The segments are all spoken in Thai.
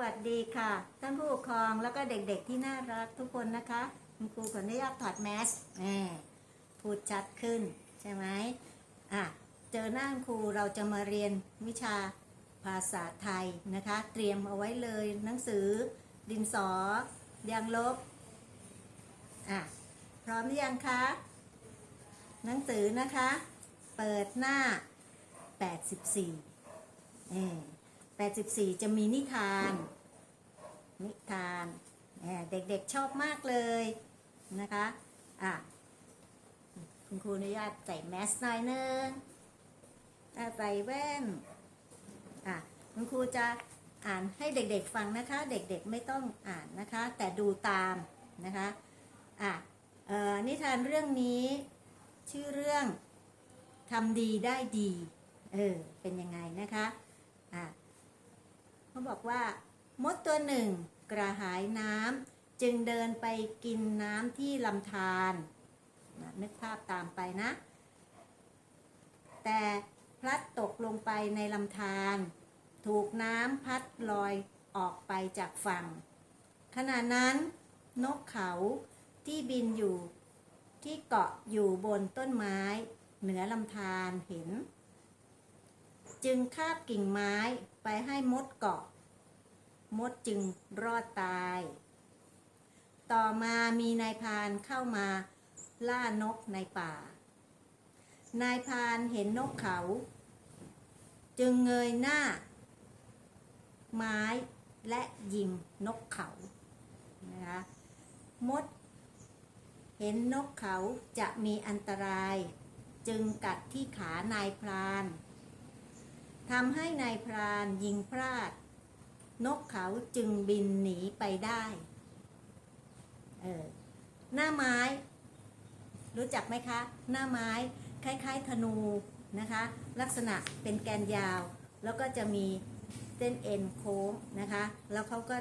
วัสดีค่ะ ท่านผู้ปกครองแล้วก็เด็กๆที่น่ารักทุกคนนะคะ คุณครูขออนุญาตถอดแมสแหมพูดชัดขึ้น ใช่ไหมอะ เจอหน้าครูเราจะมาเรียนวิชาภาษาไทยนะคะ เตรียมเอาไว้เลยหนังสือ ดินสอยางลบอะพร้อมหรือยังคะหนังสือนะคะ เปิดหน้า 84เออ 84 จะมีนิทาน นิทานเด็กๆชอบมากเลยนะคะอะคุณครูอนุญาตใส่แมสหน่อยนึงอะใส่แว่นอะคุณครูจะอ่านให้เด็กๆฟังนะคะ เด็กๆไม่ต้องอ่านนะคะ แต่ดูตามนะคะอะออนิทานเรื่องนี้ชื่อเรื่องทำดีได้ดี เออ เป็นยังไงนะคะ อะ เขาบอกว่ามดตัวหนึ่งกระหายน้ำจึงเดินไปกินน้ำที่ลำธารนะนึกภาพตามไปนะ แต่พลัดตกลงไปในลำธารถูกน้ำพัดลอยออกไปจากฝั่ง ขณะนั้นนกเขาที่บินอยู่ที่เกาะอยู่บนต้นไม้ เหนือลำธารเห็น จึงคาบกิ่งไม้ไปให้มดเกาะ มดจึงรอดตาย ต่อมามีนายพานเข้ามาล่านกในป่า นายพานเห็นนกเขา จึงเงยหน้า ไม้และยิงนกเขา นะคะ มด เห็นนกเขาจะมีอันตราย จึงกัดที่ขานายพราน ทำให้นายพรานยิงพลาด นกเขาจึงบินหนีไปได้เออหน้าไม้ รู้จักไหมคะ หน้าไม้คล้ายๆธนูนะคะ ลักษณะเป็นแกนยาว แล้วก็จะมีเส้นเอ็นโค้งนะคะ แล้วเขาก็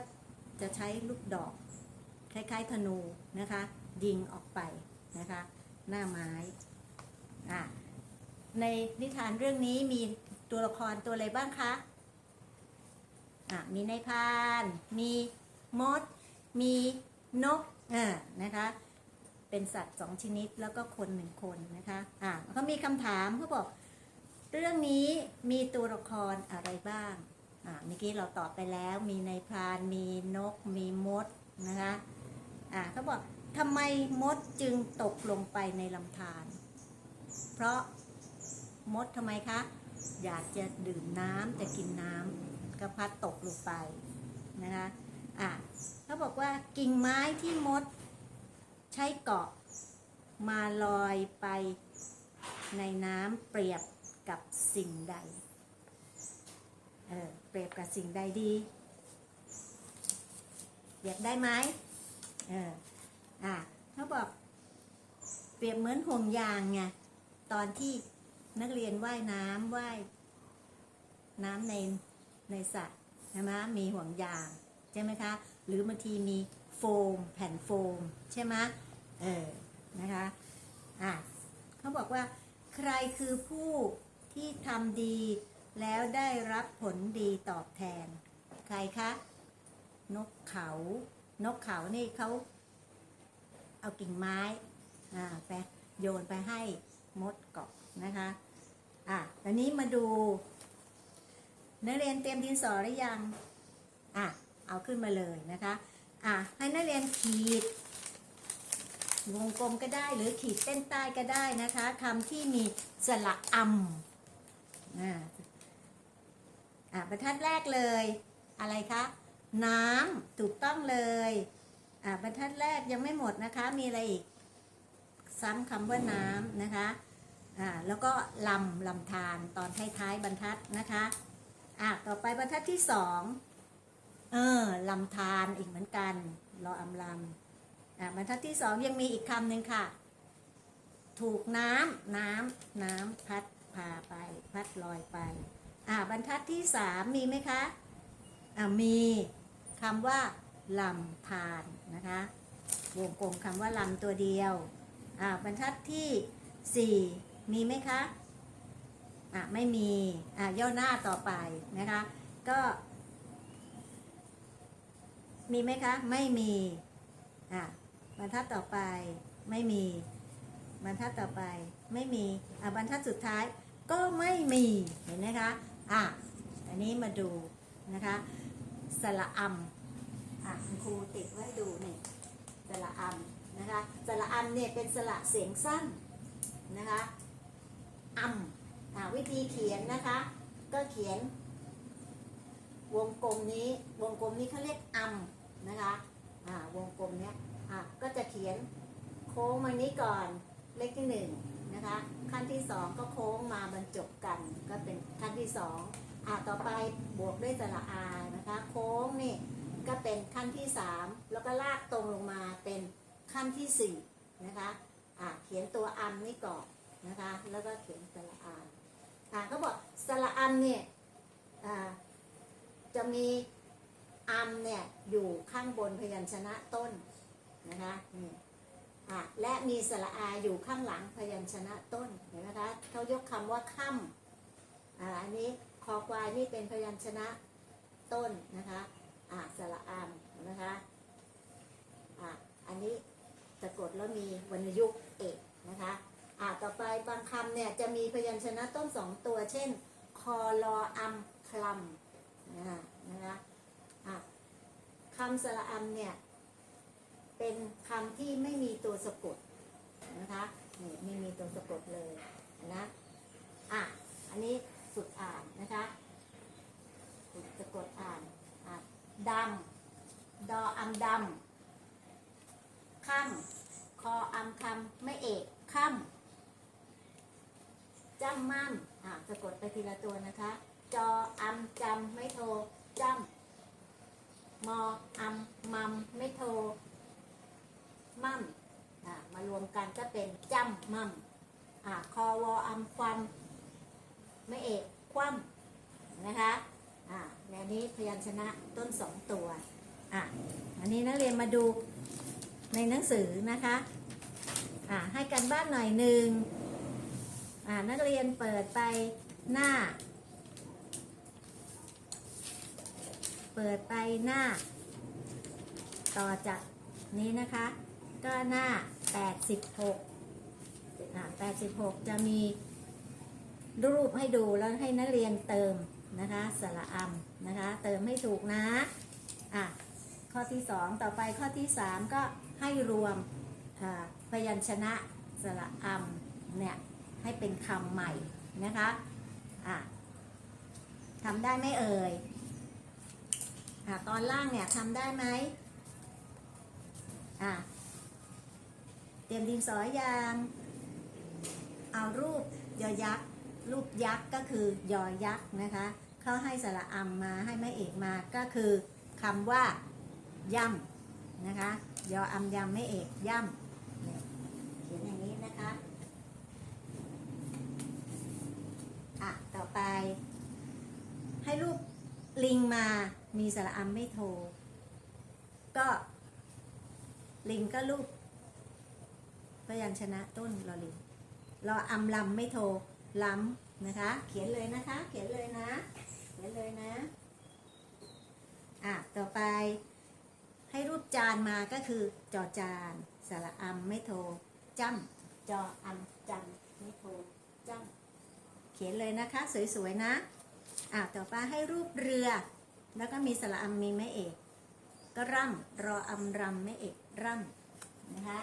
จะใช้ลูกดอก คล้ายๆธนูนะคะ ยิงออกไปนะคะ หน้าไม้อะในนิทานเรื่องนี้มี ตัวละครตัวอะไรบ้างคะอะมีนายพาน มีมด มีนกอ่านะคะ เป็นสัตว์สองชนิดแล้วก็คนหนึ่งคนนะคะอะเขามีคำถามเขาบอก เรื่องนี้มีตัวละครอะไรบ้างอะเมื่อกี้เราตอบไปแล้วมีนายพราน มีนก มีมดนะคะอ่าเขาบอกทำไมมดจึงตกลงไปในลำธารเพราะมดทำไมคะ อยากจะดื่มน้ำจะกินน้ำก็พัดตกลงไปนะคะอ่าเขาบอกว่ากิ่งไม้ที่มดใช้เกาะมาลอยไปในน้ำเปรียบกับสิ่งใด เออ เปรียบกับสิ่งใดดี เปรียบได้ไหมเออ อะเขาบอก เปรียบเหมือนห่วงยางไง ตอนที่ นักเรียนว่ายน้ำว่ายน้ำในในสระใช่ไหมมีห่วงยางใช่ไหมคะหรือบางทีมีโฟม แผ่นโฟม ใช่ไหมเออนะคะอะเขาบอกว่า ใครคือผู้ที่ทำดี แล้วได้รับผลดีตอบแทน ใครคะ นกเขา นกเขานี่เขาเอากิ่งไม้อ่าไปโยนไปให้มดเกาะนะคะ อะตอนนี้มาดู นักเรียนเตรียมดินสอหรือยัง อะ เอาขึ้นมาเลยนะคะ อะ ให้นักเรียนขีด วงกลมก็ได้หรือขีดเส้นใต้ก็ได้นะคะคำที่มีสระอำอ่าอะบรรทัดแรกเลย อะไรคะ น้ำถูกต้องเลยอะบรรทัดแรกยังไม่หมดนะคะ มีอะไรอีก ซ้ำคำว่าน้ำนะคะ อ่าแล้วก็ลำลำธารตอนท้ายๆบรรทัดนะคะอะต่อไปบรรทัดที่สองเออลำธารอีกเหมือนกันรออำลำอะบรรทัดที่สองยังมีอีกคำหนึ่งค่ะ ถูกน้ำน้ำน้ำพัดพาไป พัดลอยไปอะบรรทัดที่สามมีไหมคะอะมีคำว่าลำธารนะคะวงกลมคำว่าลำตัวเดียวอะบรรทัดที่สี่ มีไหมคะอะไม่มีอะย่อหน้าต่อไปนะคะ ก็ มีไหมคะ ไม่มีอะบรรทัดต่อไปไม่มีบรรทัดต่อไปไม่มีอะบรรทัดสุดท้ายก็ไม่มีเห็นไหมคะอะอันนี้มาดูนะคะสระอำอะคุณครูติดไว้ดูนี่สระอำนะคะสระอำเนี่ยเป็นสระเสียงสั้นนะคะ อำอะวิธีเขียนนะคะ ก็เขียน วงกลมนี้วงกลมนี้เขาเรียกอำนะคะอ่าวงกลมเนี้ยอะก็จะเขียนโค้งมานี้ก่อนเลขที่หนึ่งนะคะขั้นที่สองก็โค้งมาบรรจบกัน ก็เป็นขั้นที่สองอะต่อไปบวกด้วยสระอานะคะ โค้งนี่ก็เป็นขั้นที่สามแล้วก็ลากตรงลงมาเป็นขั้นที่สี่นะคะอะเขียนตัวอำนี่ก่อน นะคะ แล้วก็เขียนสระอาอะเขาบอกสระอำเนี่ยจะมีอัมเนี่ยอยู่ข้างบนพยัญชนะต้นนะคะนี่อะและมีสระอาอยู่ข้างหลังพยัญชนะต้นเห็นไหมคะเขายกคำว่าค่ำอ่าอันนี้คอควายนี่เป็นพยัญชนะต้นนะคะอะสระอามนะคะอะอันนี้สะกดแล้วมีวรรณยุกต์เอกนะคะ อะต่อไปบางคำเนี่ยจะมีพยัญชนะต้นสองตัว เช่น คอรออัมคลำนะคะนะคะอะคำสระอำเนี่ยเป็นคำที่ไม่มีตัวสะกดนะคะนี่ไม่มีตัวสะกดเลยนะอะอันนี้ฝึกอ่านนะคะฝึกสะกดอ่านอะดำดออำดำค่ำคออำคำไม่เอกค่ำจำ มั่มอะสะกดไปทีละตัวนะคะ จออำจำไม่โทจำมออำมัมไม่โทมั่มอะมารวมกันก็เป็นจำมั่มอะคอวออำความไม่เอกคว่ำนะคะอะแนวนี้พยัญชนะต้นสองตัวอะอันนี้นักเรียนมาดูในหนังสือนะคะอะให้กันบ้านหน่อยหนึ่ง นักเรียนเปิดไปหน้า เปิดไปหน้า ต่อจากนี้นะคะ ก็หน้า 86อ่า86 จะมีรูปให้ดูแล้วให้นักเรียนเติมนะคะสระอำนะคะ เติมให้ถูกนะอะข้อที่ 2 ต่อไปข้อที่ 3 ก็ให้รวมอ่าพยัญชนะสระอำเนี่ย ให้เป็นคำใหม่นะคะอะทำได้ไหมเอ่ยอะตอนล่างเนี่ยทำได้ไหมอะเตรียมดินสอยางเอารูปยอยักษ์รูปยักษ์ก็คือยอยักษ์นะคะเขาให้สระอำมาให้แม่เอกมาก็คือคำว่าย่ำนะคะยออำยำแม่เอกย่ำเนี่ยเขียนอย่างนี้นะคะ อะ ต่อไป ให้รูป ลิงมามีสระอัมไม่โทรก็ลิงก็รูปพยัญชนะต้นรอลิงรออัมลำไม่โทรล้ำนะคะ เขียนเลยนะคะ เขียนเลยนะ เขียนเลยนะอะต่อไปให้รูปจานมาก็คือจอจานสระอัมไม่โทรจ้ำจออัมจำไม่โทรจ้ำเขียนเลยนะคะ สวยๆนะ อะต่อไปให้รูปเรือ แล้วก็มีสระอัมมีแม่เอก ก็ร่ำรออัมรำแม่เอกร่ำนะคะ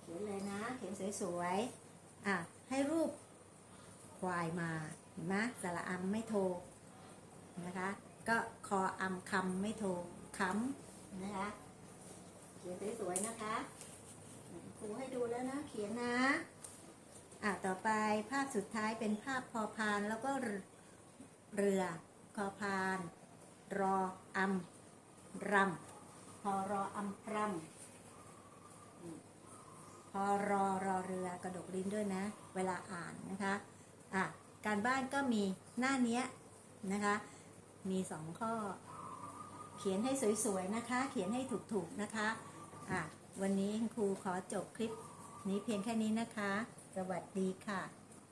เขียนเลยนะ เขียนสวยๆอะให้รูปควายมาเห็นไหมสระอัมไม่โทนะคะ ก็คออัมคำไม่โทคำนะคะ เขียนสวยๆนะคะครูให้ดูแล้วนะ เขียนนะอะต่อไปภาพสุดท้ายเป็นภาพพอพานแล้วก็ เรือคอพาน รออัมรำพอรออัมรำพอรอรอเรือกระดกลิ้นด้วยนะ เวลาอ่านนะคะอะการบ้านก็มีหน้าเนี้ยนะคะ มีสองข้อ เขียนให้สวยๆนะคะ เขียนให้ถูกๆนะคะอะวันนี้ครูขอจบคลิปนี้เพียงแค่นี้นะคะ สวัสดีค่ะ